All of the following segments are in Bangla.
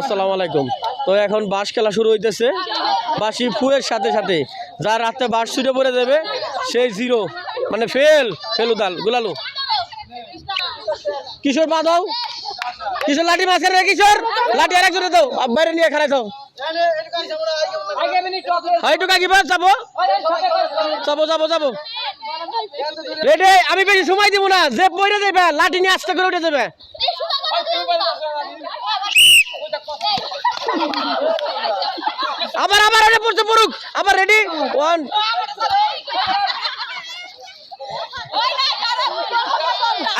আসসালামু আলাইকুম। তো এখন বাঁশ খেলা শুরু হইতেছে। বাঁশি ফুয়ের সাথে সাথে যার রাতে বাঁশ ছুটে পড়ে দেবে সেই জিরো। মানে ফেল ফেলু দাল গুলালু। কিশোর, পা দাও। কিশোর, লাঠি মাছের রে, কিশোর। লাঠি আর একজনে দাও। বাইরে নিয়ে খেলাই দাও হাইটু কাকি, বাস, যাব। যাব যাব যাব। রেডি, আমি বেশি সময় দিব না। যে বইরে দেবে লাঠি নিয়ে আস্তে করে উঠে যাবে। আবার আবার রেডি পড়ছে, পড়ুক। আবার রেডি ওয়ান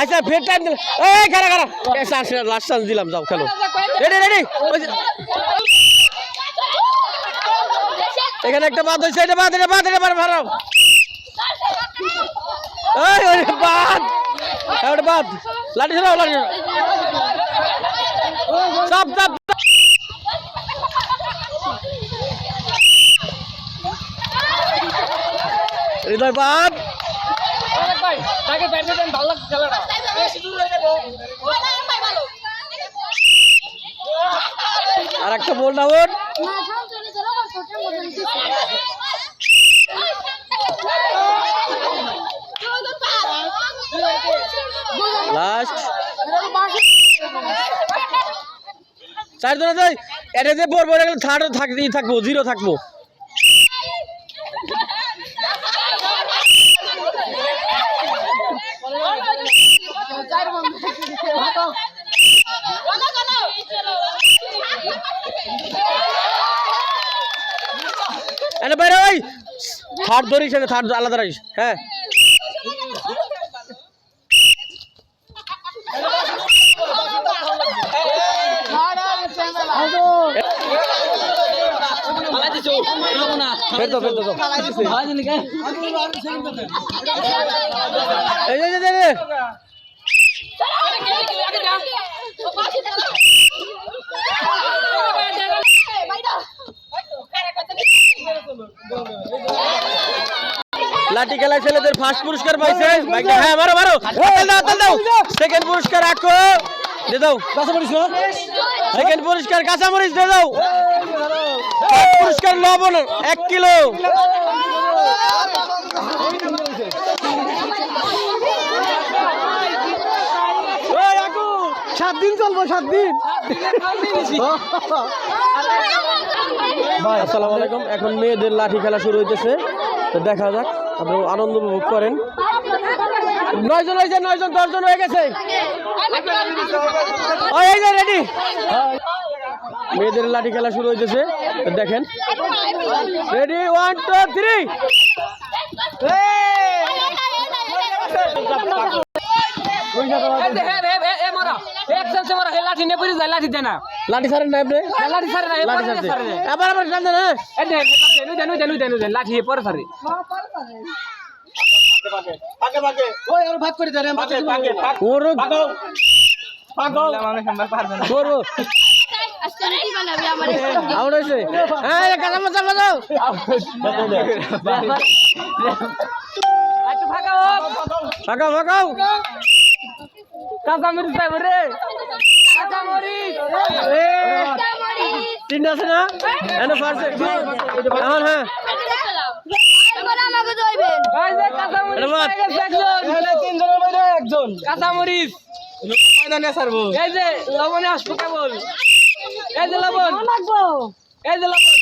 আচ্ছা ফের টাইম দিলাম। এই খারা খারা লাস্ট চান্স দিলাম, যাও, খেলো। রেডি রেডি এখানে একটা বাদ হয়েছে, এটা বাদ এটা বাদ এটা বাদ ওই বাদ। এটা বাদ। লাঠি ছাড়াও লাঠি হৃদয় বাদ। আর একটা বল ডাউন লাস্ট চার আছে এটা যে বল বলে থার্ড থাকতেই থাকব জিরো থাকব। এনে বাইরে ওই থার্ড ধরিস এনে থার্ড আলাদা রাখিস হ্যাঁ। ফের তো যে, এই যে, এই যে। লাঠি খেলায় ছেলেদের ফার্স্ট পুরস্কার পাইছে। বাইকটা হ্যাঁ মারো মারো। হাতাল দাও দাও। সেকেন্ড পুরস্কার রাখো। দে দাও। সেকেন্ড পুরস্কার কাঁচামরিচ দিয়ে দাও। পুরস্কার লবণ এক কিলো। সাত দিন চলবো সাত দিন। ভাই আসসালামু আলাইকুম। এখন মেয়েদের লাঠি খেলা শুরু হইতেছে। তো দেখা যাক। আপনারা আনন্দ উপভোগ করেন। নয়জন হয়েছে নয়জন দশজন হয়ে গেছে। রেডি মেয়েদের লাঠি খেলা শুরু তো দেখেন। রেডি ওয়ান টু থ্রি লাঠি সারেন না। আপনি? লাঠি সারছে আবার আবার সামনে না। ওর করব আউট হয়েছে। হ্যাঁ কাঁচা মাচা বাজাও ফাঁকাও ফাঁকাও তিনটা আছে না? এনে ফার্স্ট এখন হ্যাঁ। এটা বাদ। কাঁচামরিচ। এই যে লবণে আসব কেবল। এই যে লবণ। এই যে লবণ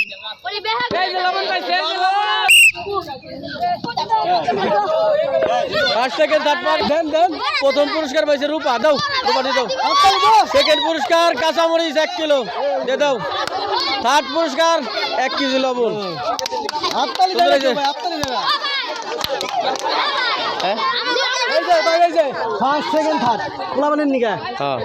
এই যে লবণ পাইছে এই যে লবণ ফার্স্ট সেকেন্ড থার্ড পার্ট দেন দেন প্রথম পুরস্কার পাইছে রূপা দাও রূপা দিয়ে দাও। সেকেন্ড পুরস্কার কাঁচামরিচ এক কিলো দিয়ে দাও। থার্ড পুরস্কার এক কেজি লবণ। ফার্স্ট সেকেন্ড থার্ড পোলাবানের নিকা। হ্যাঁ।